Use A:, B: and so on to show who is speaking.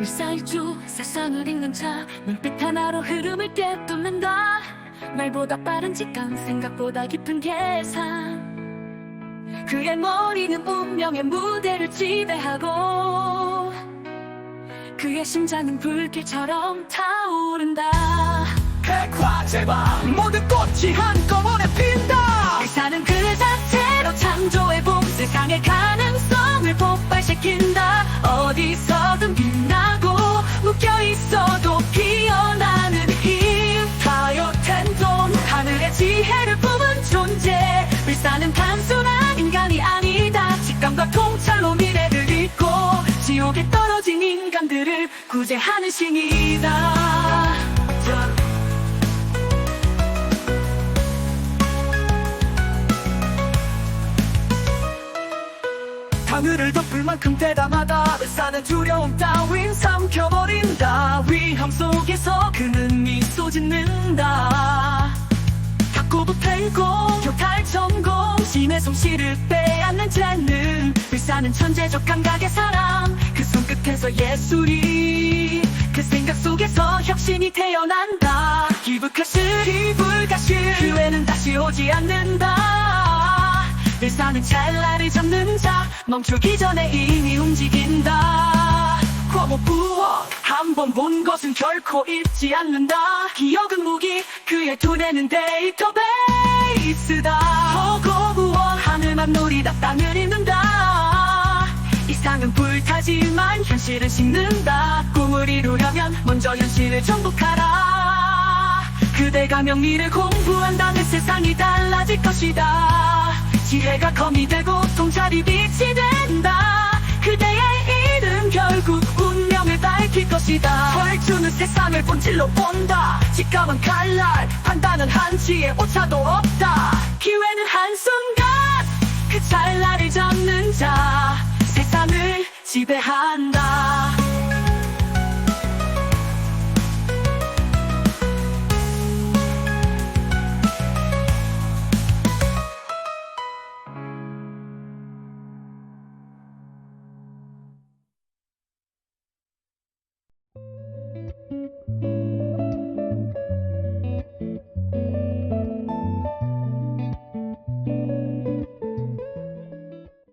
A: 일사일조 세상을 읽는 자 눈빛 하나로 흐름을 꿰뚫는다 말보다 빠른 직감 생각보다 깊은 계산. 그의 머리는 운명의 무대를 지배하고 그의 심장은 불길처럼 타오른다.
B: 백화제방 모든 꽃이 한꺼번에 핀다.
A: 일사는 그 자체로 창조해봄 세상의 가 하늘의 지혜를 품은 존재. 일사는 단순한 인간이 아니다. 직감과 통찰로 미래를 읽고 지옥에 떨어진 인간들을 구제하는 신이다. 자.
B: 하늘을 덮을 만큼 대담하다. 의사는 두려움 따윈 삼켜버린다 위험 속에서 그는 미소 짓는다 thành功 교탈 전공. 신의 솜씨를 빼앗는 재능. 의사는 천재적 감각의 사람. 그 손끝에서 예술이 그 생각 속에서 혁신이 태어난다. 기브카실 이불가실. 기회는 다시 오지 않는다. 일사는 찰나를 잡는 자. 멈추기 전에 이미 움직인다. 과모 부어 한번 본 것은 결코 잊지 않는다. 기억은 무기. 그의 두뇌는 데이터베이스 다. 허거부어 하늘만 노리다 땅을 잇는다. 이상은 불타지만 현실은 식는다. 꿈을 이루려면 먼저 현실을 정복하라. 그대가 명리를 공부한다면 세상이 달라질 것이다. 지혜가 검이 되고 통찰이 빛이 된다. 그대의 것이다. 혈주는 세상을 본질로 본다. 직감은 칼날 판단은 한치의 오차도 없다. 기회는 한순간 그 찰나를 잡는 자. 세상을 지배한다